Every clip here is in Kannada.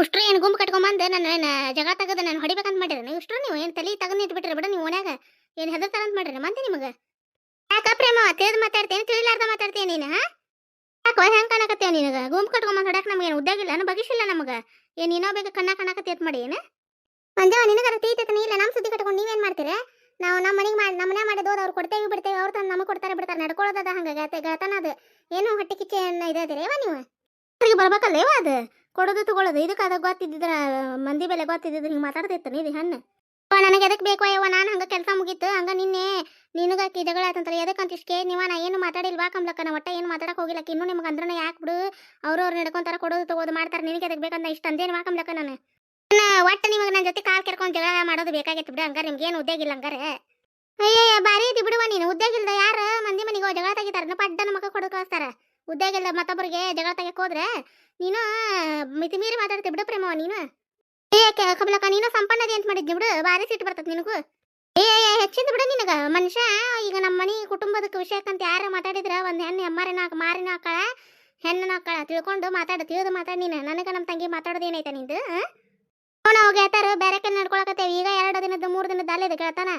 ಉಷ್ಟ್ರು ಏನು ಗುಂಪು ಕಟ್ಕೊಂಬಂದು, ನನ್ನ ಜಗ ತೆಗೆದು ನಾನು ಹೊಡಿಬೇಕಂತ ಮಾಡಿರಿ. ನೀವು ಉಷ್ಟ್ರು, ನೀವು ಏನು ತಲೆ ತೆಗೆದು ನಿಂತು ಬಿಟ್ರಿ ಬಿಡ ನೀವು ಓನ್ಯಾಗ ಏನು ಹೆದರ್ತಾರ ಅಂತ ಮಾಡಿರಿ ಮಂದಿ ನಿಮಗೆ. ಯಾಕ ಪ್ರೇಮ ತಿಳಿದು ಮಾತಾಡ್ತೇನೆ ತಿಳಿಲಾರ್ದ ಮಾತಾಡ್ತೇನೆ ನೀನು, ಹಾ? ಯಾಕೋ ಹೆಂಗೆ ಕಾಣಕತ್ತೇವ ನಿನಗೆ? ಗುಂಪು ಕಟ್ಕೊಂಬಂದು ಹೊಡ್ಯಾಕ ನಮ್ಗೆ ಏನು ಉದ್ಯೋಗ ಇಲ್ಲ ಬಗಿಸಿಲ್ಲ ನಮಗೆ? ಏನು ಇನ್ನೋ ಬೇಕು ಕಣ್ಣ ಕಾಣಕತ್ತೇತ್ ಮಾಡಿ, ಏನು? ಮಂಜವ ನಿನಗರ ತೀತೈತೆ ಇಲ್ಲ ನಮ್ಮ ಸುದ್ದಿ ಕಟ್ಕೊಂಡು ನೀವೇನು ಮಾಡ್ತೀರಾ? ನಾವು ನಮ್ಮ ಮನೆಗೆ ಮಾಡಿ ನಮ್ಮನೆ ಮಾಡಿದ್ದು ಅವ್ರು ಕೊಡ್ತೇವೆ ಬಿಡ್ತೇವೆ, ಅವ್ರು ತಂದು ನಮಗೆ ಕೊಡ್ತಾರೆ ಬಿಡ್ತಾರೆ ನಡ್ಕೊಳ್ಳೋದದ ಹಂಗೆ, ಗಾತೆ, ಗಾತನ ಅದು. ಏನು ಹೊಟ್ಟೆ ಕಿಚ್ಚೆ ಇದೇದಿರೇವ ನೀವು? ಅವ್ರಿಗೆ ಬರ್ಬೇಕಲ್ಲೇವ ಅದು? ಕೊಡೋದು ತಗೊಳ್ಳೋದು. ಇದಕ್ಕೆ ಅದ ಗೊತ್ತಿದ್ದಿದ್ರ, ಮಂದಿ ಬೆಲೆ ಗೊತ್ತಿದ್ದಿದ್ರೆ ಹಿಂಗೆ ಮಾತಾಡ್ತಿತ್ತು ಹೆಣ್ಣು. ಹಣ್ಣು ನನಗೆ ಎದಕ್ಕೆ ಬೇಕೋ ಅಯ್ಯವ ನಾನು ಹಂಗೆ ಕೆಲಸ ಮುಗೀತು. ಹಂಗೆ ನಿನ್ನೆ ನಿನಗೆ ಅಕ್ಕಿ ಜಗಳ ಆಯ್ತಂತಾರೆ ಎದಕ್ಕಂತ ಇಷ್ಟೇ ನೀವು, ನಾ ಏನು ಮಾತಾಡಿಲ್ವಾ ಕಮ್ಲಕ್ಕ? ನಾ ಒಟ್ಟ ಏನು ಮಾತಾಡಕ್ಕೆ ಹೋಗಿಲ್ಲ ಇನ್ನೂ ನಿಮ್ಗೆ ಅಂದ್ರೆ ಯಾಕೆ ಬಿಡು? ಅವ್ರು ಅವ್ರು ನಡ್ಕೊಂತಾರ ಕೊಡೋದು ತಗೋದು ಮಾಡ್ತಾರೆ. ನಿನಗೆ ಎದಕ್ಕೆ ಬೇಕಂತ ಇಷ್ಟು? ಅಂದೇನು ವಾಕಮ್ಲಕ್ಕ ನಾನು? ನಾ ಒಟ್ಟು ನಿಮಗೆ ನನ್ನ ಜೊತೆ ಕಾಲು ಕೆರ್ಕೊಂಡು ಜಗಳ ಮಾಡೋದು ಬೇಕಾಗಿತ್ತು ಬಿಡು. ಹಂಗಾರೆ ನಿಮ್ಗೆ ಏನು ಉದ್ಯೋಗ ಇಲ್ಲ ಹಂಗಾರೆ. ಅಯ್ಯಯ್ಯ ಬಾರಿ ಇದು ಬಿಡುವ ನೀನು. ಉದ್ಯೋಗ ಇಲ್ದ ಯಾರು ಮಂದಿ ಮನೆಗೆ ಜಗಳ ತೆಗಿತಾರ? ಪಡ್ಡನ ಮಕ್ಕ ಕೊಡೋದು ಕಳಿಸ್ತಾರ. ಉದ್ಯೋಗ ಇಲ್ದ ಮತ್ತೊಬ್ಬರಿಗೆ ಜಗಳ ತಗೆ ಹೋದ್ರೆ ನೀನು ಮಿತಿ ಮೀರಿ ಮಾತಾಡ್ತಿ ಬಿಡು ಪ್ರೇಮವ ನೀನು. ಏ ಕಮಲಕ್ಕ, ನೀನು ಸಂಪನ್ನದಿ ಅಂತ ಮಾಡಿದ್ನಿ ಬಿಡು ಬಾರಿ ಸಿಟ್ಟು ಬರ್ತದೆ ನಿನಗೂ. ಏ ಹೆಚ್ಚಿಂದ ಬಿಡು ನಿನಗ. ಮನುಷ್ಯ, ಈಗ ನಮ್ಮ ಮನೆ ಕುಟುಂಬದ ವಿಷಯಕ್ಕಂತ ಯಾರು ಮಾತಾಡಿದ್ರ, ಒಂದು ಹೆಣ್ಣು ಹಾಕ ಮಾರಿನ ಹಾಕಳ ಹೆಣ್ಣನ ಹಾಕಳ ತಿಳ್ಕೊಂಡು ಮಾತಾಡ, ತಿಳಿದು ಮಾತಾಡಿ ನೀನು. ನನಗೆ ನಮ್ಮ ತಂಗಿ ಮಾತಾಡೋದು ಏನೈತೆ ನಿಂದು ನಾವು ಗೆಳತಾರು ಬೇರೆ ಕಡೆ ನಡ್ಕೊಳಕತ್ತೇವೆ. ಈಗ ಎರಡು ದಿನದ ಮೂರು ದಿನದ ಅಲ್ಲೇ ಗೆಳತಾನ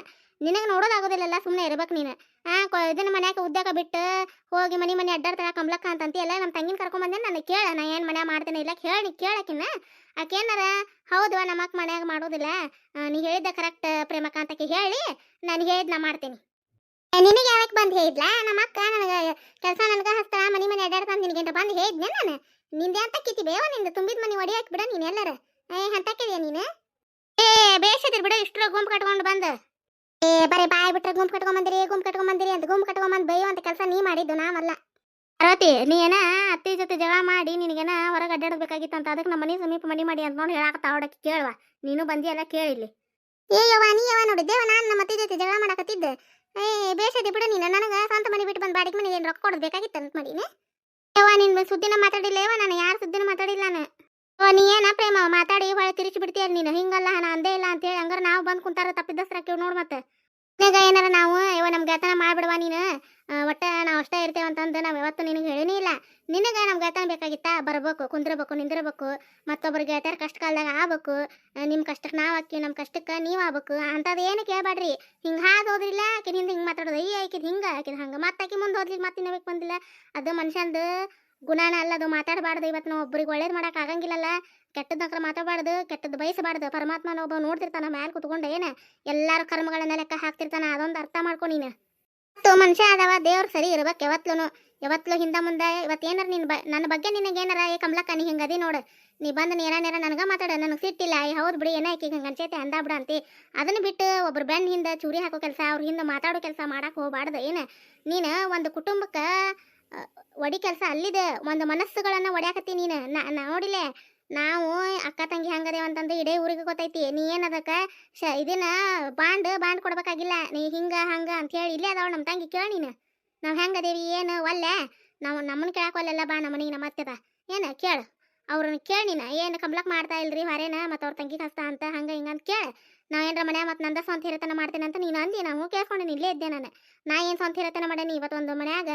ನಿನಗೆ ನೋಡೋದಾಗೋದಿಲ್ಲಲ್ಲ ಸುಮ್ಮನೆ ಇರ್ಬೇಕು ನೀನು. ಕೊ- ಇದನ್ನ ಮನ್ಯಾಗ ಉದ್ಯೋಗ ಬಿಟ್ಟು ಹೋಗಿ ಮನೆ ಮನೆ ಅಡ್ಡಾಡ್ತಾರ ಅಂತಂತ, ಎಲ್ಲ ನಮ್ಮ ತಂಗಿನ ಕರ್ಕೊಂಬಂದೆ ನನಗೆ ಕೇಳ, ನಾ ಏನು ಮನ್ಯಾಗ ಮಾಡ್ತೇನೆ ಇಲ್ಲ ಕೇಳಿ, ಕೇಳಕಿನ್ನ. ಆಕೇನಾರ, ಹೌದು, ನಮ್ಮ ಅಕ್ಕ ಮನ್ಯಾಗ ಮಾಡೋದಿಲ್ಲ. ನೀ ಹೇಳಿದ್ದ ಕರೆಕ್ಟ್ ಪ್ರೇಮಕ್ಕ ಅಂತಕ್ಕೆ ಹೇಳಿ, ನಾನು ಹೇಳಿದ್ ನಾ ಮಾಡ್ತೀನಿ. ನಿನಗೆ ಯಾವಾಗ ಬಂದು ಹೇಳಿದ್ಲ? ನಮ್ಮ ಅಕ್ಕ ನನಗೆ, ಕೆಲಸ ನನಗೆ ಹಸ್ತಾಳ ಮನೆ ಮನೆ ಅಡ್ಡಾಡ್ತಾನೆ ನಿನಗೆ ಬಂದು ಹೇಳಿದ್ನೆ ನಾನು? ನಿಂದೆ ಅಂತ ಕಿತಿ ಬೇವ ನಿಂದು, ತುಂಬಿದ ಮನೆ ಒಡಿ ಹಾಕಿ ಬಿಡ ನೀನು ಎಲ್ಲರ. ಏ ಹಂತಕ್ಕಿದೆಯಾ ನೀನು? ಏ ಬೇಷದಿರ್ ಬಿಡ, ಇಷ್ಟರ ಗುಂಪು ಕಟ್ಕೊಂಡು ಬಂದು. ಏ, ಬರೀ ಬಾಯ್ ಬಿಟ್ರೆ ಗುಂಪು ಕಟ್ಕೊಂಬಂದಿರಿ ಗುಂಪು ಕಟ್ಕೊಂಬಂದಿರಿ ಅಂತ ಗುಂಪು ಕಟ್ಕೊಂಬಂದು ಅಂತ ಕೆಲಸ ನೀ ಮಾಡಿದ್ದು ನಾವಲ್ಲ. ಪಾರ್ವತಿ ನೀ ಏನ ಅತ್ತಿ ಜೊತೆ ಜಗಳ ಮಾಡಿ ನಿನಗೇನ ಹೊರಗೆ ಅಡ್ಡಾಡಬೇಕಾಗಿತ್ತು ಅಂತ. ಅದಕ್ಕೆ ನಮ್ಮ ಮನೆ ಸಮೀಪ ಮನಿ ಮಾಡಿ ಅಂತ ನೋಡಿ ಕೇಳವಾ ನೀನು ಕೇಳುವ. ನೀನು ಕೇಳಿ ಕೇಳಿಲ್ಲಿ ಏ ಯವ ನೀ ಯವ್ವ ದೇವ ನಾನು ನಮ್ಮ ಅತ್ತಿ ಜೊತೆ ಜಗಳ ಮಾಡಕತ್ತಿದ್ದೆ. ಏ, ಬೇಷದಿ ಬಿಡು ನೀನು, ನನಗೆ ಸ್ವಂತ ಮನೆ ಬಿಟ್ಟು ಬಂದು ಬಾಡಿಗೆ ಮನೆಗೆ ಏನು ರೊಕ್ಕ ಕೊಡಬೇಕಾಗಿತ್ತು ಬೇಕಾಗಿತ್ತು ಅಂತ ಮಾಡೀನಿ? ಯವ ನಿನ್ನ ಸುದ್ದಿನ ಮಾತಾಡಿಲ್ಲ ಯವ ನಾನು ಯಾರ ಸುದ್ದಿನ ಮಾತಾಡಿಲ್ಲ ನಾನು. ನೀ ಏನ ಪ್ರೇಮ? ಮಾತಾಡಿ ಹೊಳೆ ತಿರುಚಿ ಬಿಡ್ತೀಯಲ್ಲ ನೀನು? ಹಿಂಗಲ್ಲ, ನಾ ಅಂದೇ ಇಲ್ಲ ಅಂತೇಳಿ ಹಂಗಾರೆ ನಾವು ಬಂದು ಕುಂತಾರ ತಪ್ಪಿದ್ದಸ್ರ ಕೇಳಿ ನೋಡು ಮತ್ತೆ. ಈಗ ಏನಾರ ನಾವು ಇವ ನಮ್ಮ ಗೆಳತನ ಮಾಡ್ಬಿಡವ ನೀನು? ಒಟ್ಟ ನಾವು ಅಷ್ಟೇ ಇರ್ತೇವೆ ಅಂತಂದು ನಾವು ಯಾವತ್ತು ನಿನಗೆ ಹೇಳಿನೇ ಇಲ್ಲ. ನಿನಗೆ ನಮ್ಮ ಗೆತನ ಬೇಕಾಗಿತ್ತಾ? ಬರಬೇಕು, ಕುಂದ್ರಬೇಕು, ನಿಂದಿರ್ಬೇಕು ಮತ್ತೊಬ್ಬರು ಗೆಳತಿಯರ ಕಷ್ಟ ಕಾಲದಾಗ ಆಗ್ಬೇಕು. ನಿಮ್ಮ ಕಷ್ಟಕ್ಕೆ ನಾವು ಹಾಕಿ ನಮ್ಮ ಕಷ್ಟಕ್ಕೆ ನೀವು ಆಗ್ಬೇಕು. ಅಂಥದ್ದು ಏನು ಕೇಳಬೇಡ್ರಿ ಹಿಂಗೆ ಹಾದು ಹೋದ್ರಿಲ್ಲ ಆಕಿನ ಹಿಂದೆ ಹಿಂಗೆ ಮಾತಾಡೋದು. ಅಯ್ಯ, ಆಕಿದ್ ಹಿಂಗೆ, ಆಕಿದ್ ಹಂಗೆ. ಮತ್ತೆ ಆಕಿ ಮುಂದೆ ಹೋದ್ಲಿ ಮತ್ತೆ ಇನ್ನಬೇಕು ಬಂದಿಲ್ಲ. ಅದು ಮನುಷ್ಯಂದು ಗುಣನ ಅಲ್ಲ, ಅದು ಮಾತಾಡಬಾರ್ದು. ಇವತ್ತು ನಾವು ಒಬ್ರಿಗೆ ಒಳ್ಳೇದು ಮಾಡೋಕೆ ಆಗಂಗಿಲ್ಲಲ್ಲ. ಕೆಟ್ಟದ್ದಕ್ರ ಮಾತಾಡಬಾರ್ದು ಕೆಟ್ಟದ್ದು ಬಯಸಬಾರ್ದು. ಪರಮಾತ್ಮನ ಒಬ್ಬ ನೋಡ್ತಿರ್ತಾನ, ಮ್ಯಾಲೆ ಕುತ್ಕೊಂಡು ಏನ? ಎಲ್ಲಾರು ಕರ್ಮಗಳನ್ನ ಲೆಕ್ಕ ಹಾಕ್ತಿರ್ತಾನ, ಅದೊಂದು ಅರ್ಥ ಮಾಡ್ಕೊ ನೀನು. ಮತ್ತು ಮನುಷ್ಯ ಅದಾವ, ದೇವ್ರು ಸರಿ ಇರ್ಬೇಕು ಯಾವತ್ಲೂ ಯಾವತ್ಲು ಹಿಂದೆ ಮುಂದೆ ಇವತ್ತು ಏನಾರ ನಿನ್ನ ಬ ನನ್ನ ಬಗ್ಗೆ ನಿನಗೆ ಏನಾರ, ಏ ಕಮಲಕ್ಕ, ನೀ ಹಿಂಗದಿ ನೋಡು. ನೀ ಬಂದು ನೇರ ನೇರ ನನಗೆ ಮಾತಾಡ, ನನಗೆ ಸಿಟ್ಟಿಲ್ಲ. ಏ ಹೌದು ಬಿಡಿ, ಏನ ಆಕಿಗೆ ಹಂಗೆ ಅನ್ಸೈತೆ, ಅಂದ ಬಿಡ ಅಂತಿ. ಅದನ್ನ ಬಿಟ್ಟು ಒಬ್ರು ಬೆನ್ನ ಹಿಂದೆ ಚೂರಿ ಹಾಕೋ ಕೆಲಸ, ಅವ್ರ ಹಿಂದೆ ಮಾತಾಡೋ ಕೆಲಸ ಮಾಡಕ್ಕೆ ಹೋಗ್ಬಾರ್ದು, ಏನು? ನೀನು ಒಂದು ಕುಟುಂಬಕ್ಕೆ ಒಡಿ ಕೆಲಸ ಅಲ್ಲಿದೆ. ಒಂದು ಮನಸ್ಸುಗಳನ್ನು ಒಡ್ಯಾಕತ್ತಿ ನೀನು. ನೋಡಿಲೆ, ನಾವು ಅಕ್ಕ ತಂಗಿ ಹಂಗದೇವ ಅಂತಂದು ಇಡೇ ಊರಿಗೆ ಗೊತ್ತೈತಿ. ನೀ ಅದಕ್ಕೆ ಶ, ಇದನ್ನ ಬಾಂಡ್ ಬಾಂಡ್ ಕೊಡ್ಬೇಕಾಗಿಲ್ಲ. ನೀ ಹಿಂಗ, ಹಂಗ ಅಂತ ಹೇಳಿ ಇಲ್ಲೇ ಅದಾವ ನಮ್ಮ ತಂಗಿ ಕೇಳಿ ನೀನು. ನಾವು ಹೆಂಗದೇವಿ, ಏನು, ಒಲ್ಲೆ? ನಾವು ನಮ್ಮನ್ನ ಕೇಳಕ್ಕೆ ಒಲ್ಲೆಲ್ಲ ಬಾ, ನಮ್ಮ ಮನೆಗೆ ನಮ್ಮ ಅತ್ತೆದ ಏನು, ಕೇಳು. ಅವ್ರನ್ನ ಕೇಳಿ ನೀನು. ಏನು ಕಂಬ್ಲಕ್ ಮಾಡ್ತಾ ಇಲ್ರಿ ಹೊರೇನ ಮತ್ತು ಅವ್ರ ತಂಗಿ ಕಷ್ಟ ಅಂತ, ಹಂಗೆ ಹಿಂಗೆ ಅಂತ ಕೇಳಿ. ನಾ ಏನ್ರ ಮನೆ ಮತ್ತು ನಂದ ಸ್ವಂತ ಹಿರತನ ಮಾಡ್ತೇನೆ ಅಂತ ನೀನು ಅಂದಿ ನಾವು ಕೇಳ್ಕೊಂಡು ಇಲ್ಲೇ ಇದ್ದೆ ನಾನು. ನಾ ಏನು ಸ್ವಂತ ಹಿರತನ ಮಾಡೇನಿ? ಇವತ್ತು ಒಂದು ಮನ್ಯಾಗ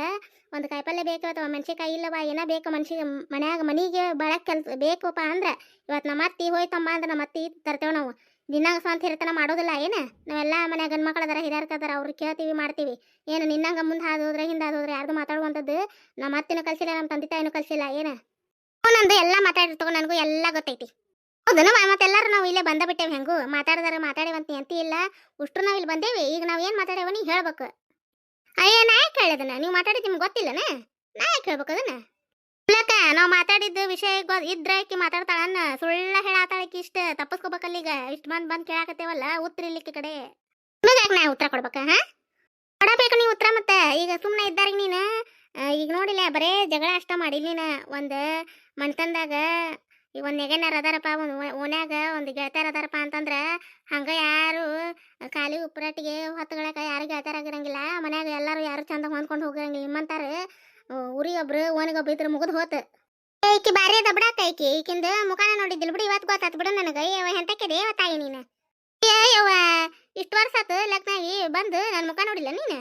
ಒಂದು ಕಾಯಿಪಲ್ಲೆ ಬೇಕು, ಅಥವಾ ಮೆಣಸಿಕಾಯಿ ಇಲ್ಲವ, ಏನ ಬೇಕು ಮನ್ಸಿ ಮನ್ಯಾಗ ಮನೆಗೆ ಬಳಕೆ ಕೆಲಸ ಬೇಕಪ್ಪ ಅಂದ್ರೆ ಇವತ್ತು ನಮ್ಮ ಅತ್ತಿ ಹೋಯ್ತಮ್ಮ ಅಂದ್ರೆ ನಮ್ಮ ಅತ್ತಿ ತರ್ತೇವೆ ನಾವು. ನಿನ್ನಂಗೆ ಸ್ವಂತ ಹಿರತನ ಮಾಡೋದಿಲ್ಲ ಏನು? ನಾವೆಲ್ಲ ಮನ್ಯಾಗ ಗಂಡು ಮಕ್ಕಳು ಅದರ ಹಿರಿಯರ್ಕ ಅದರ ಅವ್ರಿಗೆ ಕೇಳ್ತೀವಿ, ಮಾಡ್ತೀವಿ. ಏನು ನಿನ್ನಂಗ ಮುಂದೆ ಹಾದೋದ್ರೆ ಹಿಂದೆ ಹಾದೋದ್ರೆ ಯಾರ್ದು ಮಾತಾಡುವಂಥದ್ದು ನಮ್ಮ ಅತ್ತಿನೂ ಕಲ್ಸಿಲ್ಲ, ನಮ್ಮ ತಂದೆ ತಾಯಿನೂ ಕಲಿಸಿಲ್ಲ, ಏನು? ನಂದು ಎಲ್ಲ ಮಾತಾಡಿರ್ತವ ನನಗೂ ಎಲ್ಲ ಗೊತ್ತೈತಿ. ಹೌದನ ಮತ್ತೆಲ್ಲರೂ ನಾವು ಇಲ್ಲೇ ಬಂದ ಬಿಟ್ಟೇವೆ ಹೆಂಗು? ಮಾತಾಡಿದಾರ ಮಾತಾಡೇವಂತ ಎಂತಿ ಇಲ್ಲ. ಉಷ್ಟ್ರು ನಾವು ಇಲ್ಲಿ ಬಂದೇವಿ. ಈಗ ನಾವು ಏನು ಮಾತಾಡೇವ ನೀ ಹೇಳ್ಬೇಕು. ಅಯ್ಯ ನಾ ಯಾಕೆ ಹೇಳಿದನ ನೀವು ಮಾತಾಡಿದ್ ನಿಮ್ಗೆ ಗೊತ್ತಿಲ್ಲನ? ನಾ ಯಾಕೆ ಹೇಳ್ಬೇಕು ಅದನ್ನ. ಇಲ್ಲಕ್ಕ ನಾವು ಮಾತಾಡಿದ್ದು ವಿಷಯ ಇದ್ರೆ ಆಕಿ ಮಾತಾಡ್ತಾಳನ್ನ ಸುಳ್ಳ ಹೇಳಾತಾಳಕಿ ಇಷ್ಟ. ತಪ್ಪಿಸ್ಕೋಬೇಕಲ್ಲ ಈಗ. ಇಷ್ಟು ಬಂದು ಬಂದು ಕೇಳಾಕತ್ತೇವಲ್ಲ, ಉತ್ತರ ಇಲ್ಲಿಕ್ಕೆ ಕಡೆ. ಯಾಕೆ ನಾ ಉತ್ತರ ಕೊಡ್ಬೇಕ, ಹಾ? ಕೊಡಬೇಕು ನೀವು ಉತ್ತರ ಮತ್ತೆ. ಈಗ ಸುಮ್ಮನೆ ಇದ್ದಾರಿಗೆ ನೀನು. ಈಗ ನೋಡಿಲ್ಲ, ಬರೇ ಜಗಳ ಅಷ್ಟ ಮಾಡಿ ನೀನು. ಒಂದು ಮಣ್ತಂದಾಗ ಈಗ ಒಂದು ನೆಗೆನಾರ ಅದಾರಪ್ಪ, ಒಂದು ಓನ್ಯಾಗ ಒಂದು ಗೆಳತಿಯರ್ ಅದಾರಪ್ಪ ಅಂತಂದ್ರೆ ಹಂಗೆ ಯಾರು ಖಾಲಿ ಉಪ್ರಾಟಿಗೆ ಹೊತ್ತುಗಳಕ ಯಾರು ಗೆಳತಿಯರಾಗಿರಂಗಿಲ್ಲ ಮನ್ಯಾಗ ಎಲ್ಲರೂ ಯಾರು ಚಂದ ಹೊಂದ್ಕೊಂಡು ಹೋಗಿರಂಗಿಲ್ಲ. ನಿಮ್ಮಂತಾರೆ ಊರಿಗೊಬ್ರು ಓನಿಗೊಬ್ರು ಇದ್ರೆ ಮುಗಿದು ಹೋತು. ಈಕಿ ಬಾರಿ ಅದ ಬಿಡಾಕ ಈಕಿ. ಈಕಿಂದ ಮುಖಾನ ನೋಡಿದ್ದಿಲ್ಲ ಬಿಡು, ಇವತ್ತು ಗೊತ್ತಾತ್ ಬಿಡು ನನಗೆ. ಅಯ್ಯವ ಹೆಂತಕ್ಕೆ ದೇವ ತಾಯಿ ನೀನು. ಅಯ್ಯವ್ವ ಇಷ್ಟು ವರ್ಷ ಆತು ಲಗ್ನಾಗಿ ಬಂದು ನನ್ನ ಮುಖ ನೋಡಿಲ್ಲ ನೀನು?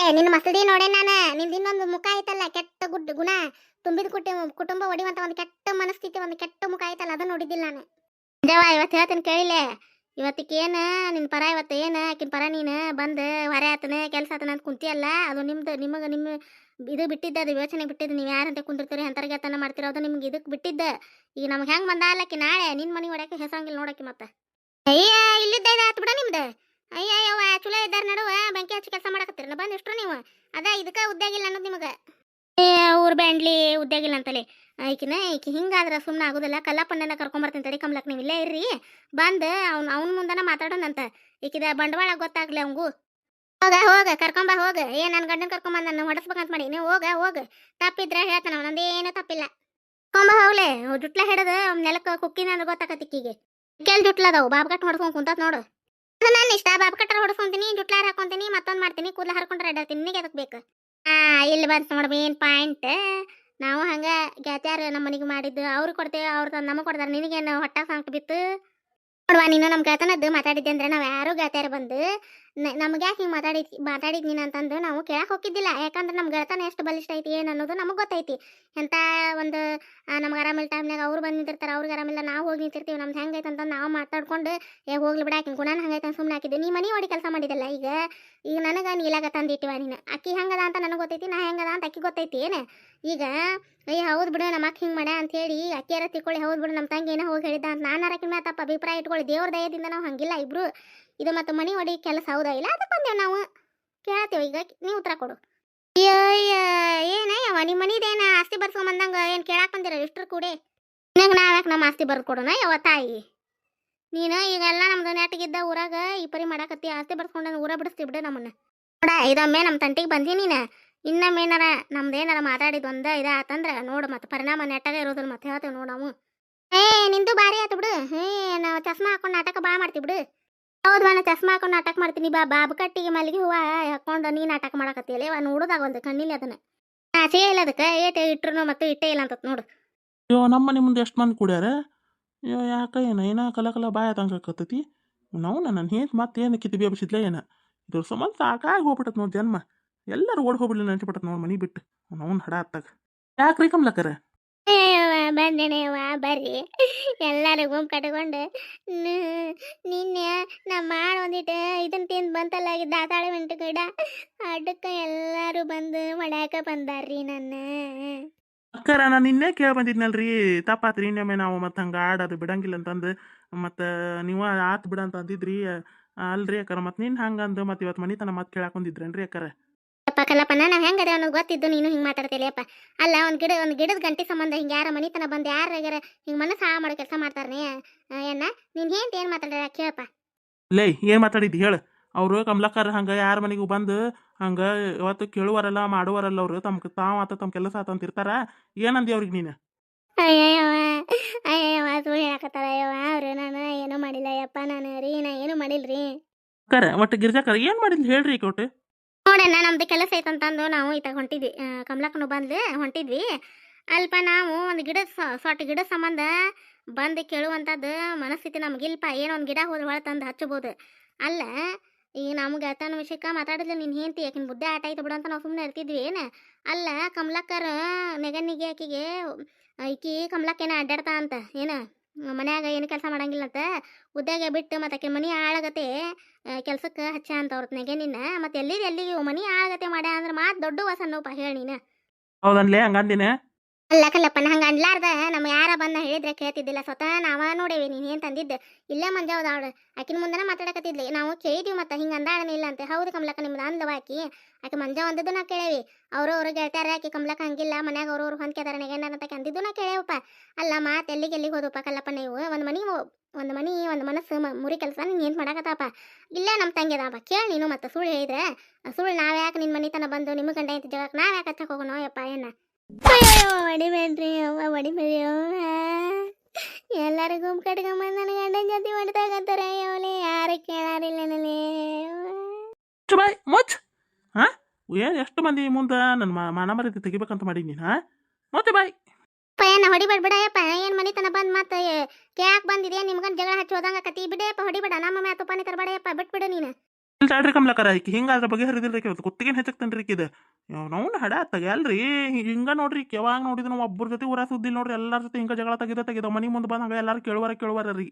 ಏ, ನಿನ್ನ ಮಸದಿ ನೋಡೆ ನಾನು? ನಿಂದ ಇನ್ನೊಂದು ಮುಖ ಐತಲ್ಲ, ಕೆಟ್ಟ ಗುಡ್ ಗುಣ. ತುಂಬಿದ ಕುಟ್ಟಿ ಕುಟುಂಬ ಒಡಿವಂತ ಒಂದು ಕೆಟ್ಟ ಮನಸ್ಥಿತಿ, ಒಂದು ಕೆಟ್ಟ ಮುಖ ಐತಲ್ಲ, ಅದನ್ನ ನೋಡಿದ್ದಿಲ್ಲ ನಾನು. ಜವ ಇವತ್ತು ಹೇಳ್ತೀನಿ ಕೇಳಿಲೆ. ಇವತ್ತಿಕೇನ ನಿನ್ನ ಪರ ಇವತ್ತು ಏನು? ಆಕಿನ ಪರ ನೀನು ಬಂದು ಹೊರೆ ಆತನ, ಕೆಲಸ ಆತನ ಅಂತ ಕುಂತಿಯಲ್ಲ, ಅದು ನಿಮ್ದು, ನಿಮಗೆ ನಿಮ್ಮ ಇದು ಬಿಟ್ಟಿದ್ದ, ಅದು ಯೋಚನೆ ಬಿಟ್ಟಿದ್ದು, ನೀವು ಯಾರಂತ ಕುಂದಿರ್ತೀರಿ, ಅಂತರ್ಗತನ ಮಾಡ್ತಿರೋದು ನಿಮ್ಗೆ ಇದಕ್ಕೆ ಬಿಟ್ಟಿದ್ದ. ಈಗ ನಮ್ಗೆ ಹೆಂಗೆ ಬಂದಾಲಕ್ಕಿ ನಾಳೆ? ನಿನ್ನ ಮನೆ ಹೊಡ್ಯಾಕೆ ಹೆಸಂಗಿಲ್ಲ ನೋಡಕ್ಕೆ ಮತ್ತೆ. ಅಯ್ಯ ಇಲ್ಲಿದ್ದ ಆತು ಬಿಡ ನಿಮ್ದು? ಅಯ್ಯ ಯವ್ವ ಚಲೋ ಇದ್ದಾರ ನಡುವ, ಬೆಂಕಿ ಹಚ್ಚಿ ಕೆಲಸ ಮಾಡಕತ್ತೀರ ಬಂದು ಇಷ್ಟು ನೀವು. ಅದ ಇದಕ್ಕೆ ಉದ್ಯೋಗಿಲ್ಲ ಅನ್ನೋದು ನಿಮಗೆ. ಊರ್ ಬ್ಯಾಂಡ್ಲಿ ಉದ್ಯೋಗಿಲ್ಲ ಅಂತಲೇ. ಈಕಿನ, ಈಕೆ ಹಿಂಗಾದ್ರೆ ಸುಮ್ಮನೆ ಆಗೋದಿಲ್ಲ. ಕಲ್ಲಪ್ಪಣ್ಣನ ಕರ್ಕೊಂಬರ್ತೀನಿ ತಡಿ ಕಮಲಕ್ ನೀವು ಇಲ್ಲೇ ಇರ್ರಿ. ಬಂದು ಅವ್ನು, ಅವ್ನ ಮುಂದನ ಮಾತಾಡೋಣಂತ ಈಕಿದ ಬಂಡವಾಳ ಗೊತ್ತಾಗ್ಲಿ ಅವಂಗೂ ಹೋಗ ಹೋಗ ಕರ್ಕೊಂಬ ಹೋಗ. ಏ ನನ್ನ ಗಂಡನ ಕರ್ಕೊಂಬಂದ ನಾನು ಹೊಡಸ್ಬೇಕಂತ ಮಾಡಿ. ನೀವು ಹೋಗ ಹೋಗ. ತಪ್ಪಿದ್ರೆ ಹೇಳ್ತಾನ ಏನೂ ತಪ್ಪಿಲ್ಲ. ಕರ್ಕೊಂಬ ಹೋಗ್ಲೆ. ಜುಟ್ಲ ಅವ್ನ ನೆಲಕ್ಕೆ ಕುಕ್ಕಿನ ಅಂದ್ರೆ ಗೊತ್ತಾಕತಿ ಈಕಿಗೆ. ಕೆಲ್ ಜುಟ್ಲದವು? ಬಾಬ್ಕಟ್ ಮಾಡ್ಕೊಂಡು ಕುಂತತ್ ನೋಡು. ನನ್ನ ಇಷ್ಟ. ಕಟ್ಟರ ಹೊಡ್ಸ್ಕೊಂತೀನಿ, ಜುಟ್ಲಾರ ಹಾಕೊಂತೀನಿ, ಮತ್ತೊಂದು ಮಾಡ್ತೀನಿ, ಕೂದಲು ಹರ್ಕೊಂಡ್ರೆ ಅಡ್ಡಾಡ್ತೀನಿ ನಿನಗೆ ಅದಕ್ಕೆ ಬೇಕು? ಆ, ಇಲ್ಲಿ ಬಂತು ನೋಡಿ ಮೇನ್ ಪಾಯಿಂಟ್ ನಾವು ಹಂಗ ಗ್ಯಾತ್ಯಾರ ನಮ್ಮ ಮನೆಗೆ ಮಾಡಿದ್ದು, ಅವ್ರು ಕೊಡ್ತೇವೆ, ಅವ್ರು ತಂದು ನಮಗೆ ಕೊಡ್ತಾರೆ. ನಿನಗೇನು ಹೊಟ್ಟ ಸಾಂಕ್ ಬಿತ್ತು? ನೋಡುವ, ನೀನು ನಮ್ಮ ಗೆಳತನದ್ದು ಮಾತಾಡಿದ್ದೆ ಅಂದ್ರೆ ನಾವು ಯಾರು ಗೆಳತಿಯರು ಬಂದು ನಮ್ಗೆ ಯಾಕೆ ಹಿಂಗೆ ಮಾತಾಡಿ, ಮಾತಾಡಿದ್ ನೀನು ಅಂತಂದು ನಾವು ಕೇಳಕ್ಕೆ ಹೋಗಿದ್ದಿಲ್ಲ ಯಾಕಂದ್ರೆ ನಮ್ಮ ಗೆಳತನ ಎಷ್ಟು ಬಲಿಷ್ಠ ಐತಿ ಏನು ಅನ್ನೋದು ನಮಗೆ ಗೊತ್ತೈತಿ. ಎಂಥ ಒಂದು ನಮ್ಗೆ ಆರಾಮಿಲ್ಲ ಟೈಮ್ನಾಗ ಅವ್ರು ಬಂದು ನಿಂತಿರ್ತಾರೆ, ಅವ್ರಿಗೆ ಆರಾಮಿಲ್ಲ, ನಾವು ಹೋಗಿ ನಿಂತಿರ್ತೀವಿ, ನಮ್ದು ಹೆಂಗೈತೆ ಅಂತ ನಾವು ಮಾತಾಡ್ಕೊಂಡು, ಏ, ಹೋಗ್ಲಿ ಬಿಡ, ಆಕಿನ ಗುಣನ ಹಂಗೈತೆ ಸುಮ್ಮನೆ ಹಾಕಿದ್ದೆ. ನೀ ಮನೆ ಓಡಿ ಕೆಲಸ ಮಾಡಿದಲ್ಲ ಈಗ? ಈಗ ನನಗೆ ನೀಲಾಗ ತಂದಿಟ್ಟಿವ ನೀನು. ಅಕ್ಕಿ ಹೆಂಗದ ಅಂತ ನನಗೆ ಗೊತ್ತೈತಿ, ನಾ ಹೆಂಗದ ಅಂತ ಅಕ್ಕಿ ಗೊತ್ತೈತಿ, ಏನು? ಈಗ ಅಯ್ಯ ಹೌದು ಬಿಡು ನಮ್ಮ ಅಕ್ಕ ಹಿಂಗೆ ಮಾಡ ಅಂತ ಹೇಳಿ, ಅಕ್ಕಿಯಾರ ತಿಳ್ಕೊಳ್ಳಿ ಹೌದು ಬಿಡು ನಮ್ಮ ತಂಗಿ ಏನೋ ಹೋಗಿ ಹೇಳಿದ್ದ ಅಂತ ನಾನು ಅರಕಿನ ಅಭಿಪ್ರಾಯ ಇಟ್ಕೊಳ್ಳಿ ದೇವ್ರ ದಯದಿಂದ ನಾವು ಹಂಗಿಲ್ಲ, ಇಬ್ರು ಇದು ಮತ್ತು ಮನಿ ಹೊಡಿ ಕೆಲಸ ಹೌದಾ ಇಲ್ಲ ಅದಕ್ಕೆ ಬಂದೇವು ನಾವು. ಕೇಳ್ತೇವೆ, ಈಗ ನೀವು ಉತ್ತರ ಕೊಡು. ಅಯ್ಯ ಯಾವ ನಿಮ್ಮ ಮನಿದೇನ ಆಸ್ತಿ ಬರ್ಸ್ಕೊಂಬಂದಂಗ ಏನು ಕೇಳಾಕ್ ಬಂದಿರ ಇಷ್ಟ್ರು ಕೂಡಿ? ನಿನಗೆ ನಾವ್ಯಾಕೆ ನಮ್ಮ ಆಸ್ತಿ ಬರ್ದು ಕೊಡೋಣ ಯಾವ ತಾಯಿ? ನೀನು ಈಗೆಲ್ಲ ನಮ್ದು ನೆಟ್ಟಿಗಿದ್ದ ಊರಾಗ ಈ ಪರಿ ಮಾಡಾಕತ್ತಿ, ಆಸ್ತಿ ಬರ್ಸ್ಕೊಂಡ ಊರ ಬಿಡಿಸ್ತಿ ಬಿಡು ನಮ್ಮನ್ನ. ನೋಡ, ಇದೊಮ್ಮೆ ನಮ್ಮ ತಂಟಿಗೆ ಬಂದಿ ನೀನ. ಇನ್ನೊಮ್ಮೆ ಏನಾರ ನಮ್ದು ಏನಾರ ಮಾತಾಡಿದ್ ಒಂದ ಇದ ಆತಂದ್ರ ನೋಡು, ಮತ್ತೆ ಪರಿಣಾಮ ನೆಟ್ಟಾಗ ಇರೋದಿಲ್ಲ, ಮತ್ತೆ ಹೇಳ್ತೇವೆ ನೋಡವು ಏ ನಿಂದು ಬಾರಿ ಆತು ಬಿಡು. ಹೇ ನಾವು ಚಸ್ಮಾ ಹಾಕೊಂಡು ನಾಟಕ ಬಾ ಮಾಡ್ತೀವಿ ಬಿಡು. ಹೌದು ನಾನು ಚಸ್ಮಾ ಹಾಕೊಂಡು ನಾಟಕ ಮಾಡ್ತೀನಿ. ಬಾ ಬಾಬು ಕಟ್ಟಿಗೆ ಮಲ್ಲಿಗೆ ಹೂವ ಹಾಕೊಂಡು ನೀ ನಾಟಕ ಮಾಡಕತ್ತಿಯಲ್ಲ ಇವ ನೋಡುದಾಗ ಒಂದು ಕಣ್ಣಿಲ್ಲ ಅದನ್ನ. ಆಸೆ ಇಲ್ಲ ಅದಕ್ಕೆ. ಏಟ್ ಇಟ್ರು ಮತ್ತೆ ಇಟ್ಟೇ ಇಲ್ಲ ಅಂತ ನೋಡು. ಅಯ್ಯೋ ನಮ್ಮ ಮನೆ ಮುಂದೆ ಎಷ್ಟು ಮಂದಿ ಕುಡ್ಯಾರ? ಅಯ್ಯೋ ಯಾಕ ಏನ? ಏನ ಕಲ ಕಲ ಬಾಯ ತಂಗಕತ್ತೈತಿ ನಾವು ನನ್ನ ಹೇತ್ ಮತ್ತೆ ಏನು ಕಿತ್ತಿ ಬೇಬಿಸಿದ್ಲ ಏನ? ಇದ್ರ ಸಂಬಂಧ ಸಾಕಾಗಿ ಹೋಗ್ಬಿಟ್ಟತ್ ನೋಡಿ ಜನ್ಮ. ಎಲ್ಲರೂ ಓಡ್ ಹೋಗ್ಬಿಡ್ಲಿ ನೆನ್ಸಿಬಿಟ್ಟತ್ ನೋಡಿ ಮನೆ ಬಿಟ್ಟು. ನಾವು ಹಡ ಹತ್ತಾಗ ಯಾಕ್ರಿ ಕಮ್ಲಕ್ಕರ ಬಂದೇನೆವ್ವ ಬರ್ರಿ. ಎಲ್ಲರೂ ಗುಂಪು ಕಟ್ಕೊಂಡು, ನ- ನಿನ್ನೆ ನಮ್ಮ ಮಾಡಿ ಒಂದಿಟ್ಟು ಇದನ್ನ ತಿಂದು ಬಂತಲ್ಲ ದಾತಾಳ ಮೆಂಟು ಗಿಡ. ಅದಕ್ಕೆ ಎಲ್ಲರೂ ಬಂದು ಮಡ್ಯಾಕ ಬಂದಾರ್ರಿ ನನ್ನ. ಅಕ್ಕರ, ನಾನು ನಿನ್ನೆ ಕೇಳ ಬಂದಿದ್ನಲ್ರಿ, ತಪ್ಪಾತ್ರಿ, ಇನ್ನೊಮ್ಮೆ ನಾವು ಮತ್ತೆ ಹಂಗೆ ಆಡೋದು ಬಿಡಂಗಿಲ್ಲ ಅಂತಂದು. ಮತ್ತು ನೀವು ಆತ್ ಬಿಡ ಅಂತ ಅಂದಿದ್ರಿ. ಅಲ್ರಿ ಅಕ್ಕರ, ಮತ್ತೆ ನಿನ್ನ ಹಂಗಂದು ಮತ್ತೆ ಇವತ್ತು ಮನೆ ತನ ಮತ್ತೆ ಕೇಳಾಕ್ ಬಂದಿದ್ರೇನ್ರಿ ಅಕ್ಕರ? ಅಪ್ಪ ಕಲ್ಲಪ್ಪ ನಾನು ಅದೇ ಅನ್ನೋದು ಗೊತ್ತಿದ್ದು ನೀನು ಹಿಂಗೆ ಮಾತಾಡ್ತೀಯಪ್ಪ ಅಲ್ಲ ಒಂದು ಗಿಡ ಒಂದು ಗಿಡದ ಗಂಟೆ ಸಂಬಂಧ ಹಿಂಗೆ ಯಾರ ಮನಿತನ ಬಂದು ಯಾರ್ಯಾರ ಹಿಂಗೆ ಮನಸ್ಸು ಹಾಳು ಮಾಡೋ ಕೆಲಸ ಮಾಡ್ತಾರನೇ ಏನ? ನೀನು ಹೇಂತ ಏನು ಮಾತಾಡ್ಯಾರ ಕೇಳಪ್ಪ. ಲೇ ಏನು ಮಾತಾಡಿದ್ದಿ ಹೇಳು. ಅವರು ಕಮಲಕ್ಕಾರ ಹಂಗೆ ಯಾರ ಮನೆಗೂ ಬಂದು ಹಂಗೆ ಇವತ್ತು ಕೇಳುವರಲ್ಲ ಮಾಡುವರಲ್ಲ ಅವರು ತಮ್ಮ ತಾವು ಆತ ತಮ್ಮ ಕೆಲಸ ಆತ ಅಂತ ಇರ್ತಾರ. ಏನಂದಿ ಅವ್ರಿಗೆ ನೀನು? ಅಯ್ಯಯ್ಯವ ಅಯ್ಯಯ್ಯವ ಸುಳ್ಳು ಹೇಳಕತ್ತಾರ ಅಯ್ಯವ ಅವ್ರು ನಾನು ಏನೂ ಮಾಡಿಲ್ಲ ಯಪ್ಪ ನಾನು ರೀ ನಾ ಏನೂ ಮಾಡಿಲ್ರಿ? ಕರೆ ಒಟ್ಟು ಗಿರ್ಜಾಕರ್ ಏನು ಮಾಡಿಲ್ಲ ಹೇಳ್ರಿ ಕೊಟ್ಟು ನೋಡಣ್ಣ ನಮ್ದು ಕೆಲಸ ಐತಂತಂದು ನಾವು ಇತ್ತಾಗ ಹೊಂಟಿದ್ವಿ. ಕಮಲಕ್ಕನು ಬಂದು ಹೊಂಟಿದ್ವಿ. ಅಲ್ಪ ನಾವು ಒಂದು ಗಿಡ ಸೊಟ್ಟ ಗಿಡ ಸಂಬಂಧ ಬಂದು ಕೇಳುವಂಥದ್ದು ಮನಸ್ಥಿತಿ ನಮಗಿಲ್ಪ ಏನೋ ಒಂದು ಗಿಡ ಹೋದ್ರೆ ಒಳ ತಂದು ಹಚ್ಚಬೋದು ಅಲ್ಲ ಈಗ ನಮ್ಗೆ ಆತನ ವಿಷಯಕ್ಕೆ ಮಾತಾಡಿದ್ಲು ನೀನು ಹೆಂಡ್ತಿ ಯಾಕಿನ ಬುದ್ಧಿ ಆಟ ಆಯ್ತು ಬಿಡು ಅಂತ ನಾವು ಸುಮ್ಮನೆ ಇರ್ತಿದ್ವಿ ಏನು? ಅಲ್ಲ ಕಮಲಕ್ಕರ ನೆಗನಿಗೆ ಆಕಿಗೆ, ಈಕಿ ಕಮಲಕ್ಕೇನ ಅಡ್ಡಾಡ್ತಾ ಅಂತ, ಏನು? ಮನ್ಯಾಗ ಏನು ಕೆಲಸ ಮಾಡಂಗಿಲ್ಲ ಅಂತ ಉದ್ಯೋಗ ಬಿಟ್ಟು ಮತ್ತೆ ಆಕೆ ಮನೆ ಆಳಗತೆ ಕೆಲ್ಸಕ್ಕೆ ಹಚ್ಚ ಅಂತ ಅವ್ರ ನಿನ್ನ, ಮತ್ತೆ ಎಲ್ಲಿದೆ ಎಲ್ಲಿಗೆ ಮನೆ ಆಳಗತೆ ಮಾಡ್ಯ ಅಂದ್ರೆ ಮಾತು ದೊಡ್ಡ ವಸನ್ನೋಪ ಹೇಳಿ ನೀನು. ಹೌದನ್ಲೇ ಹಂಗಂದಿನ? ಅಲ್ಲ ಕಲ್ಲಪ್ಪನ ಹಂಗ ಅನ್ಲಾರ್ದ. ನಮ್ಮ ಯಾರ ಬಂದ ಹೇಳಿದ್ರೆ ಕೇಳ್ತಿದ್ದಿಲ್ಲ. ಸ್ವತಃ ನಾವ ನೋಡೇವಿ, ನೀನು ಏನು ತಂದಿದ್ದ? ಇಲ್ಲೇ ಮಂಜಾವ್ದ ಅವಳು ಆಕಿನ ಮುಂದನ ಮಾತಾಡಕತ್ತಿದ್ಲಿ. ನಾವು ಕೇಳಿದ್ವಿ ಮತ್ತೆ, ಹಿಂಗ ಅಂದಾಳನ ಇಲ್ಲ ಅಂತ. ಹೌದು ಕಮಲಕ್ಕ, ನಿಮ್ದು ಅಂದವ ಆಕಿ. ಆಕೆ ಮಂಜಾ ಅಂದದ್ದು ನಾ ಕೇಳೇವಿ. ಅವರು ಅವ್ರು ಗೆಳ್ತಾರ ಆಕಿ ಕಮಲಕ್ಕ ಹಂಗಿಲ್ಲ. ಮನ್ಯಾಗ ಅವ್ರು ಅವ್ರು ಹೊಂದ್ಕೆದಾರ ನೆಗಣ್ಣ ಅಂತ ಅಂದಿದ್ದು ನಾ ಕೇಳೇವಪ್ಪ. ಅಲ್ಲ ಮಾತು ಎಲ್ಲಿಗೆ ಎಲ್ಲಿಗೆ ಹೋದಪ್ಪ ಕಲ್ಲಪ್ಪ, ನೀವು? ಒಂದು ಮನಿ ಒಂದು ಮನಿ, ಒಂದು ಮನಸ್ಸು ಮುರಿ ಕೆಲಸ ನೀನು ಏನು ಮಾಡಕತ್ತಪ್ಪ ಇಲ್ಲೇ ನಮ್ಮ ತಂಗಿ ಅದಪ್ಪ ಕೇಳಿ ನೀನು ಮತ್ತೆ ಸುಳ್ಳು ಹೇಳಿದ್ರೆ. ಸುಳ್ಳು ನಾವು ಯಾಕೆ ನಿನ್ನ ಮನಿ ತನ ಬಂದು, ನಿಮ್ಮ ಗಂಡ ಐತಿ ಜಗಕ್ಕೆ ನಾವ್ ಯಾಕೆ ಹಚ್ಚಕ್ಕೆ ಹೋಗೋಣ ಯಪ್ಪ ಏನ? ಹೊಡಿಬೇಡ್ರಿ ಅವ್ವ ಹೊಡಿಬೇಡಿ ಅವ್ವ. ಎಲ್ಲರೂ ಗುಂಪು ಕಟ್ಕೊಂಬಂದು ನನ್ನ ಗಂಡನ ಜೊತೆ ಹೊಡ್ತಾಗತ್ತಾರ ಅವಳೆ ಯಾರು ಕೇಳಾರಿಲ್ಲ ನನಗೆ ಬಾಯ್ ಮುಚ್ಚ್. ಹಾಂ? ಏನು ಎಷ್ಟು ಮಂದಿ ಮುಂದೆ ನನ್ನ ಮಾನ ಮರ್ಯಾದೆ ತೆಗಿಬೇಕಂತ ಮಾಡೀನಿ ಹಾ? ಮತ್ತೆ ಬಾಯ್. ಏನ ಹೊಡಿಬೇಡ ಬಿಡಯಪ್ಪ ಏನ್ ಮನಿ ತನ ಬಂದ್ ಮತ್ತೆ ಕ್ಯಾಕ್ ಬಂದಿದೆ ನಿಮ್ಗನ್ ಜಗಳ ಹಚ್ಚಿ ಹೋದಂಗ ಕತಿ ಹೊಡಿ ಹೊಡಿಬೇಡ. ನಮ್ಮ ಮ್ಯಾ ಪಾನಿ ತರಬೇಡಯಪ್ಪ ಬಿಟ್ಬಿಡು ನೀನು. ಇಲ್ಲಿ ತಡ್ರಿ ಕಮ್ಲಕರ ಈಕಿ ಹಿಂಗಾದ್ರ ಬಗ್ಗೆ ಹರಿದಿಲ್ರಿ ಇವತ್ತು. ಕುತ್ತಿಗೆ ಹೆಚ್ಚಕ್ತನ್ರಿ ಇದು. ನಾವು ಹಡ ತೆಗಿಯಲ್ರಿ. ಹಿಂಗ ನೋಡ್ರಿ ಯಾವಾಗ ನೋಡಿದ್ರು ನಾವು ಒಬ್ಬರ ಜೊತೆ ಊರ ಸುದ್ದಿ ನೋಡ್ರಿ. ಎಲ್ಲಾರ ಜೊತೆ ಹಿಂಗ ಜಗಳ ತೆಗಿದ ತೆಗಿದ ಮನಿ ಮುಂದೆ ಬಂದಾಗ ಎಲ್ಲಾರು ಕೇಳುವಾರ ಕೇಳುವಾರ ರೀ.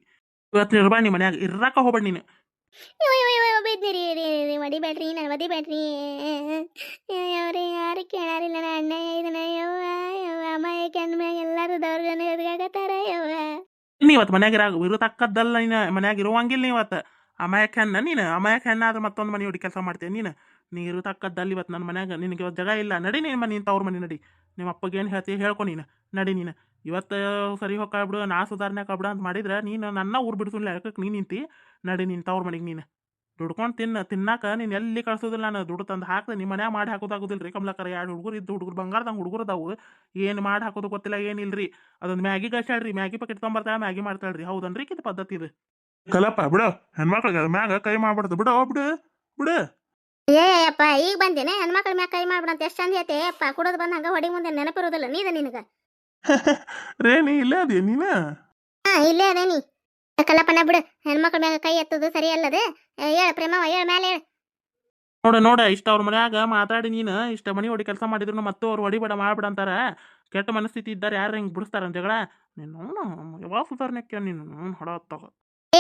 ಇವತ್ತು ನಿರ್ಬಾಣಿ ಮನ್ಯಾಗ ಇರಕ ಹೋಗ್ಬೇಡ ನೀನು. ರೀ ಮಡಿಬೇಡ್ರಿ ನಾನು ಒದಿಬೇಡ್ರಿ ಅವ್ರಿ ಯಾರು ಕೇಳಾರಿಲ್ಲ. ನನ್ನ ಅಣ್ಣ ಇದನ್ನ ಯವ್ವ ಯವ್ವ. ಅಮಾಯಕ ಮ್ಯಾಗ ಎಲ್ಲರೂ ದೌರ್ಜನ್ಯ ಎದುರಾಗತ್ತಾರ ಯವ್ವ. ನೀ ಇವತ್ತು ಮನ್ಯಾಗ ಇರಾಗ ಇರತಕ್ಕದ್ದಲ್ಲ ನೀನು. ಮನ್ಯಾಗ ಇರುವಂಗಿಲ್ಲ ನೀ ಇವತ್ತು ಅಮಾಯಕ ಹೆಣ್ಣ ನೀನು ಅಮಾಯಕ ಹೆಣ್ಣ ಆದ್ರೆ ಮತ್ತೊಂದು ಮನೆ ಹೊಡಿ ಕೆಲಸ ಮಾಡ್ತೀನಿ ನೀನು. ನೀರು ತಕ್ಕದ್ದಲ್ಲಿ ಇವತ್ತು ನನ್ನ ಮನ್ಯಾಗ, ನಿನಗೆ ಇವತ್ತು ಜಾಗ ಇಲ್ಲ. ನಡಿ ನೀನು ಮನೆ, ತವ್ರ ಮನೆ ನಡಿ. ನಿಮ್ಮ ಏನು ಹೇಳ್ತಿ ಹೇಳ್ಕೊ ನೀನು. ನಡಿ ನೀನು. ಇವತ್ತು ಸರಿ ಹೋಗ್ಬಿಡು, ನಾ ಸುಧಾರಣೆ ಬಿಡು ಅಂತ ಮಾಡಿದ್ರೆ ನೀನು ನನ್ನ ಊರು ಬಿಡಿಸಿಲ್ಲ ಯಾಕಕ್ಕೆ ನೀನು ನಿಂತಿ. ನಡಿ ನಿನ್ನ ತವ್ರ ಮನೆಗೆ ನೀನು. ದುಡ್ಕೊಂಡು ತಿನ್ನ ತಿನ್ನಾಕ ನೀನು ಎಲ್ಲಿ ಕಳ್ಸೋದಿಲ್ಲ ನಾನು. ದುಡ್ಡು ತಂದು ಹಾಕ್ದೆ ನಿಮ್ಮ ಮನ್ಯಾಗ ಮಾಡಿ ಹಾಕೋದಾಗೋದಿಲ್ಲ ರೀ. ಕಮಲಕರ ಎರಡು ಹುಡುಗರು ಇದ್ದು ಹುಡುಗರು ಬಂಗಾರದಂಗೆ ಹುಡುಗರು ಅದಾವು. ಏನು ಮಾಡಿ ಹಾಕೋದು ಗೊತ್ತಿಲ್ಲ ಏನಿಲ್ಲ ರೀ ಅದೊಂದು ಮ್ಯಾಗಿ ಕಳ್ಸಾಳ್ರಿ ಮ್ಯಾಗಿ ಪ್ಯಾಕೆಟ್ ತೊಗೊಂಬರ್ತಾಳೆ, ಮ್ಯಾಗಿ ಮಾಡ್ತಾಳೆ ರೀ ಹೌದನ್ರಿ ಇದು ಪದ್ಧತಿ ಇದು? ಕಲಪ ಬಿಡು ಹೆಣ್ಮಕ್ಳಿಗೆ ಮ್ಯಾಗ ಕೈ ಮಾಡ್ಬಾರ್ದು ಬಿಡು ಬಿಡು ಬಿಡು ಏ ಅಪ್ಪ ಈಗ ಬಂದೇನೆ ಹೆಣ್ಮಕ್ಳ ಮ್ಯಾಗ ಕೈ ಮಾಡ್ಬಿಡಂತ ಎಷ್ಟು ಚಂದ ಐತೆ ಅಪ್ಪ ಕುಡೋದು ಬಂದ ಹಂಗ ಹೊಡಿ ಮುಂದೆ ನೆನಪಿರೋದಿಲ್ಲ ನೀದ ನಿನಗ ರೇಣಿ ಇಲ್ಲೇ ಅದೇ ನೀನ ಹಾ ಇಲ್ಲೇ ಅದೇನಿ ಕಲ್ಲಪ್ಪನ ಬಿಡು ಹೆಣ್ಮಕ್ಳ ಮ್ಯಾಗ ಕೈ ಎತ್ತದು ಸರಿ ಅಲ್ಲದೆ ಹೇಳ ಪ್ರೇಮವ ಹೇಳ ಮೇಲೆ ಹೇಳ ನೋಡ ನೋಡ ಇಷ್ಟ ಅವ್ರ ಮನ್ಯಾಗ ಮಾತಾಡಿ ನೀನು ಇಷ್ಟ ಮನಿ ಹೊಡಿ ಕೆಲಸ ಮಾಡಿದ್ರು ಮತ್ತೆ ಅವ್ರು ಹೊಡಿಬೇಡ ಮಾಡ್ಬೇಡ ಅಂತಾರ ಕೆಟ್ಟ ಮನಸ್ಥಿತಿ ಇದ್ದಾರೆ ಯಾರು ಹಿಂಗೆ ಬಿಡಿಸ್ತಾರ ಜಗಳ ನೀನು ಯಾವಾಗ ಸುಧಾರಣೆಕ್ಕೆ ನೀನು ಹೊಡ ತಗೋ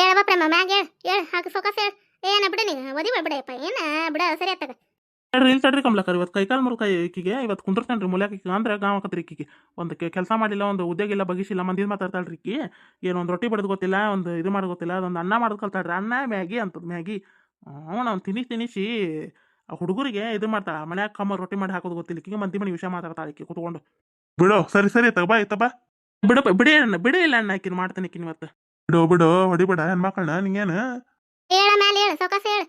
ಹೇಳವ ಪ್ರೇಮ, ಮ್ಯಾಗ ಹೇಳ ಹೇಳ ಹಾಕಿ ಹೇಳ. ಏನ ಬಿಡ ನೀ ಒದಿ ಬಿಡಪ್ಪ ಏನ, ಬಿಡ, ಸರಿ ಕಮ್ಲಕರ್, ಇವತ್ತು ಕೈಕಾಲು ಮುರು ಕೈ ಈಕಿಗೆ, ಇವತ್ತು ಕುಂದಿರ್ತಾನೆ ರೀ ಮುಲ್ಯಾಕ ಈಕಿಗೆ, ಅಂದ್ರೆ ಗಾಂವ ಈಕಿಗೆ. ಒಂದು ಕೆಲಸ ಮಾಡಿಲ್ಲ, ಒಂದು ಉದ್ಯೋಗ ಇಲ್ಲ ಬಗಿಸಿಲ್ಲ ಮಂದಿನ ಮಾತಾಡ್ತಾಳ್ರಿ ಈಕಿ. ಏನು ಒಂದು ರೊಟ್ಟಿ ಬಡದು ಗೊತ್ತಿಲ್ಲ, ಒಂದು ಇದು ಮಾಡೋದು ಗೊತ್ತಿಲ್ಲ, ಅದೊಂದು ಅನ್ನ ಮಾಡೋದು ಕಲ್ತಾಳ್ರಿ, ಅನ್ನ ಮ್ಯಾಗಿ ಅಂತದ್, ಮ್ಯಾಗಿ. ಅವನು ಅವ್ನು ತಿನ್ನಿಸಿ ಆ ಹುಡುಗರಿಗೆ ಇದು ಮಾಡ್ತಾಳ, ಮನ್ಯಾಗ ಕಮ್ಮ ರೊಟ್ಟಿ ಮಾಡಿ ಹಾಕೋದು ಗೊತ್ತಿಲ್ಲ, ಈಕಿಗೆ ಮಂದಿ ಮನೆ ವಿಷಯ ಮಾತಾಡ್ತಾಳೆ ಈಕಿ, ಕುತ್ಕೊಂಡು. ಬಿಡು, ಸರಿ ಸರಿ ತಗಬಾ ಬಾ ಬಿಡಪ್ಪ ಬಿಡಿ ಅಣ್ಣ, ಬಿಡಿ ಇಲ್ಲ ಅಣ್ಣ ಆಕಿನ ಮಾಡ್ತಾನೆ ಇವತ್ತು. ಬಿಡು ಬಿಡು, ಹೊಡಿಬೇಡ ಹೆಣ್ಮಕ್ಳನ್ನ, ನಿಂಗೇನು? ಹೇಳ ಮೇಲೆ ಹೇಳ, ಸೌಕಾಸ ಹೇಳ.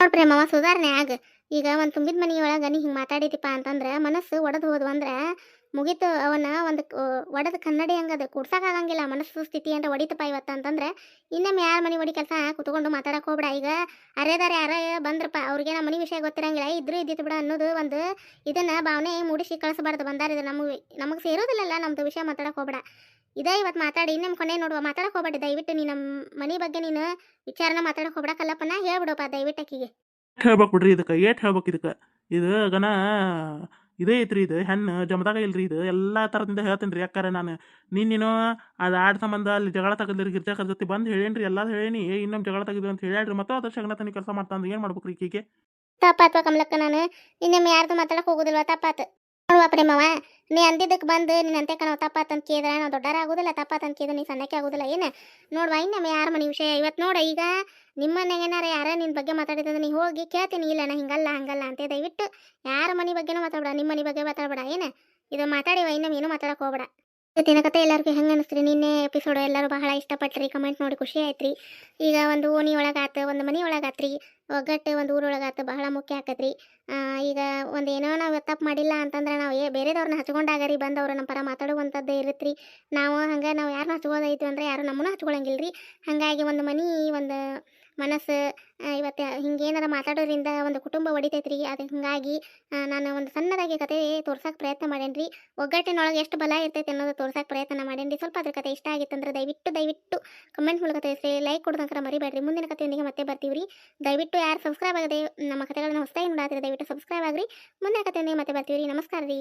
ನೋಡ್ರಿ ಪ್ರೇಮವ ಸುಧಾರಣೆ ಆಗ. ಈಗ ಒಂದ್ ತುಂಬಿದ ಮನಿ ಒಳಗ ನೀ ಹಿಂಗೆ ಮಾತಾಡಿದಿಪ್ಪ ಅಂತಂದ್ರ ಮನಸ್ಸು ಒಡದ್ ಹೋದ್ವು ಅಂದ್ರ ಮುಗಿತು ಅವನ ಒಂದು ಒಡೆದ ಕನ್ನಡಿ ಹಂಗದ ಕುಡ್ಸಕ್ಕಾಗಂಗಿಲ್ಲ ಮನಸ್ಸು ಸ್ಥಿತಿ ಅಂತ ಹೊಡಿತಪ್ಪ ಇವತ್ತ ಅಂತಂದ್ರ ಇನ್ನೊಮ್ಮೆ ಯಾರ ಮನೆ ಹೊಡಿ ಕೆಲಸ ಕುತ್ಕೊಂಡು ಮಾತಾಡಕ್ ಹೋಗ್ಬೇಡ. ಈಗ ಅರೆದಾರೆ ಯಾರ ಬಂದ್ರಪ್ಪ, ಅವ್ರಿಗೆ ನಮ್ಮ ಮನೆ ವಿಷಯ ಗೊತ್ತಿರಂಗಿಲ್ಲ. ಇದ್ರು ಇದ್ದಿತ್ತು ಬಿಡ ಅನ್ನೋದು ಒಂದು ಇದನ್ನ ಭಾವನೆ ಮೂಡಿಸಿ ಕಳಿಸಬಾರ್ದು. ಬಂದಾರ ಇದು ನಮಗೆ ನಮಗೆ ಸೇರೋದಿಲ್ಲಲ್ಲ, ನಮ್ದು ವಿಷಯ ಮಾತಾಡಕ್ ಹೋಗ್ಬೇಡ. ಇದೇ ಇವತ್ತು ಮಾತಾಡಿ ನಿಮ್ಮ ಕೊನೆ ನೋಡುವ. ಮಾತಾಡಕ್ ಹೋಗ್ಬೇಡ ದಯವಿಟ್ಟು ನಿಮ್ಮ ನಮ್ಮ ಮನೆ ಬಗ್ಗೆ ನೀನು ವಿಚಾರನ ಮಾತಾಡಕ್ಕೆ ಹೋಗ್ಬೇಡ ಕಲ್ಲಪ್ಪನ ಹೇಳ್ಬಿಡಪ್ಪ ದಯವಿಟ್ಟು ಆಕಿಗೆ ಹೇಳ್ಬೇಕು ಬಿಡ್ರಿ ಇದಕ್ಕೆ ಏಟ್ ಹೇಳ್ಬೇಕು ಇದಕ್ಕೆ. ಇದು ಗನ ಇದೇ ಐತ್ರಿ ಇದು ಹೆಣ್ಣು ಜಮದಾಗ ಇಲ್ರಿ ಇದು ಎಲ್ಲ ಥರದಿಂದ ಹೇಳ್ತೀನಿ ರೀ ಯಾಕಾರ ನಾನು. ನೀನು ಅದು ಆಡ್ ಸಂಬಂಧ ಅಲ್ಲಿ ಜಗಳ ತಗದ್ರಿ ಗಿರ್ಜಾಕರ್ ಜೊತೆ ಬಂದು ಹೇಳೇನ್ರಿ ಎಲ್ಲ ಹೇಳೇನಿ ಇನ್ನೊಮ್ಮೆ ಜಗಳ ತೆಗೆದು ಅಂತ ಹೇಳ್ರಿ ಮತ್ತೆ ಅದ್ರ ಶಗನತನಿ ಕೆಲಸ ಮಾಡ್ತಾನೆ ಏನು ಮಾಡ್ಬೇಕು ರೀ ಈಕಿಗೆ? ತಪ್ಪಾತ್ವ ಕಮಲಕ್ಕ ನಾನು ಇನ್ನೊಮ್ಮೆ ಯಾರ್ದು ಮಾತಾಡಕ್ಕೆ ಹೋಗೋದಿಲ್ವ ತಪ್ಪಾತು. ನೋಡುವ ಮಾವ ನೀ ಅಂದಿದ್ದಕ್ಕೆ ಬಂದು ನೀನು ಅಂತೆ ಕಣವ ತಪ್ಪಾತ್ ಅಂತ ಕೇಳಿದ್ರೆ ನಾವು ದೊಡ್ಡರ ಆಗುದಿಲ್ಲ ತಪ್ಪ ಅಂತ ಕೇಳಿದ್ರೆ ನೀ ಸಣ್ಣಕ್ಕೆ ಆಗುದಿಲ್ಲ, ಏನು? ನೋಡುವ, ಇನ್ನೊಮ್ಮೆ ಯಾರ ಮನೆ ವಿಷಯ? ಇವತ್ತು ನೋಡ, ಈಗ ನಿಮ್ಮ ಏನಾರ ಯಾರ ನಿನ್ನ ಬಗ್ಗೆ ಮಾತಾಡಿದ್ರೆ ನೀ ಹೋಗಿ ಕೇಳ್ತೀನಿ, ಇಲ್ಲ ನಾ ಹಿಂಗಲ್ಲ, ಹಂಗಲ್ಲ ಅಂತ ದಯವಿಟ್ಟು ಯಾರ ಮನೆ ಬಗ್ಗೆನೂ ಮಾತಾಡ್ಬೇಡ ನಿಮ್ಮ ಮನೆ ಬಗ್ಗೆ ಮಾತಾಡ್ಬೇಡ, ಏನು? ಇದು ಮಾತಾಡಿವ ಇನ್ನ ಏನು ಮಾತಾಡಕ್ಕೆ ಹೋಗ್ಬೇಡ. ಇವತ್ತಿನ ಕತೆ ಎಲ್ಲರಿಗೂ ಹೆಂಗೆ ಅನಿಸ್ತೀರಿ? ನಿನ್ನೆ ಎಪಿಸೋಡ್ ಎಲ್ಲರೂ ಬಹಳ ಇಷ್ಟಪಟ್ಟ್ರಿ ಕಮೆಂಟ್ ನೋಡಿ ಖುಷಿ ಆಯ್ತ್ರಿ. ಈಗ ಒಂದು ಓಣಿ ಒಳಗಾತು, ಒಂದು ಮನೆ ಒಳಗಾತ್ರಿ, ಒಗ್ಗಟ್ಟು ಒಂದು ಊರೊಳಗಾತು, ಬಹಳ ಮುಖ್ಯ ಆಕತ್ರಿ. ಈಗ ಒಂದು ಏನೋ ನಾವು ತಪ್ಪು ಮಾಡಿಲ್ಲ ಅಂತಂದ್ರೆ ನಾವು ಏ ಬೇರೆದವ್ರನ್ನ ಹಚ್ಕೊಂಡಾಗ ರೀ ಬಂದವ್ರು ನಮ್ಮ ಪರ ಮಾತಾಡುವಂಥದ್ದು ಇರುತ್ತೆ ನಾವು ಹಂಗೆ ನಾವು ಯಾರನ್ನ ಹಚ್ಕೋದೈತಿ ಅಂದ್ರೆ ಯಾರು ನಮ್ಮನ್ನು ಹಚ್ಕೊಳಂಗಿಲ್ಲ ರೀ ಹಾಗಾಗಿ ಒಂದು ಮನೆ, ಒಂದು ಮನಸ್ಸು ಇವತ್ತು ಹಿಂಗೇನಾರ ಮಾತಾಡೋದ್ರಿಂದ ಒಂದು ಕುಟುಂಬ ಒಡಿತೈತ್ರಿ. ಅದು ಹಿಂಗಾಗಿ ನಾನು ಒಂದು ಸಣ್ಣದಾಗಿ ಕತೆ ತೋರ್ಸೋಕೆ ಪ್ರಯತ್ನ ಮಾಡೇನ್ರಿ. ಒಗ್ಗಟ್ಟಿನೊಳಗೆ ಎಷ್ಟು ಬಲ ಇರ್ತೈತೆ ಅನ್ನೋದು ತೋರ್ಸೋಕೆ ಪ್ರಯತ್ನ ಮಾಡೇನ್ರಿ. ಸ್ವಲ್ಪ ಅದ್ರ ಕತೆ ಇಷ್ಟ ಆಗಿತ್ತಂದ್ರೆ ದಯವಿಟ್ಟು ದಯವಿಟ್ಟು ಕಮೆಂಟ್ ಮೂಲಕ ತಿಳಿಸಿ ಲೈಕ್ ಕೊಡೋದಂಕರ ಮರಿಬೇಡ್ರಿ. ಮುಂದಿನ ಕಥೆಯೊಂದಿಗೆ ಮತ್ತೆ ಬರ್ತೀವಿ ರೀ ದಯವಿಟ್ಟು ಯಾರು ಸಬ್ಸ್ಕ್ರೈಬ್ ಆಗದೆ ನಮ್ಮ ಕಥೆಗಳನ್ನ ಹೊಸದಾಗಿ ನೋಡಾತ್ರಿ, ದಯವಿಟ್ಟು. ಸಬ್ಸ್ಕ್ರೈಬ್ ಆಗ್ರಿ. ಮುಂದೆ ಕಥೆಯೊಂದಿಗೆ ಮತ್ತೆ ಬರ್ತೀವಿ ರೀ ನಮಸ್ಕಾರ ರೀ